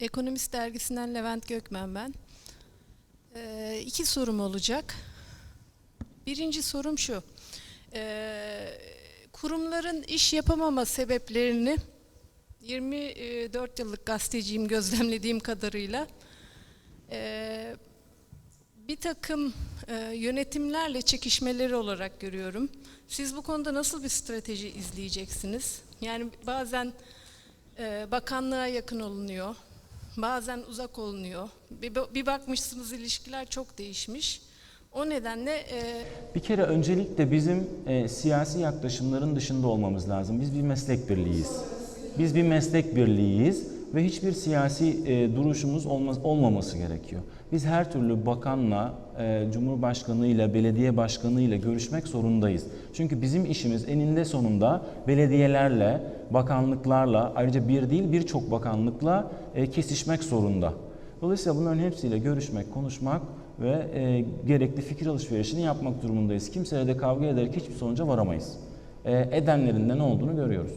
Ekonomist dergisinden Levent Gökmen ben. Ee, iki sorum olacak. Birinci sorum şu. Ee, kurumların iş yapamama sebeplerini 24 yıllık gazeteciyim gözlemlediğim kadarıyla ee, bir takım e, yönetimlerle çekişmeleri olarak görüyorum. Siz bu konuda nasıl bir strateji izleyeceksiniz? Yani bazen e, bakanlığa yakın olunuyor, bazen uzak olunuyor. Bir, bir bakmışsınız ilişkiler çok değişmiş. O nedenle e, Bir kere öncelikle bizim e, siyasi yaklaşımların dışında olmamız lazım. Biz bir meslek birliğiyiz. Biz bir meslek birliğiyiz ve hiçbir siyasi e, duruşumuz olmaz, olmaması gerekiyor. Biz her türlü bakanla, e, cumhurbaşkanı ile, belediye başkanı ile görüşmek zorundayız. Çünkü bizim işimiz eninde sonunda belediyelerle, bakanlıklarla, ayrıca bir değil birçok bakanlıkla e, kesişmek zorunda. Dolayısıyla bunların hepsiyle görüşmek, konuşmak ve e, gerekli fikir alışverişini yapmak durumundayız. Kimseyle de kavga ederek hiçbir sonuca varamayız. E, edenlerin de ne olduğunu görüyoruz.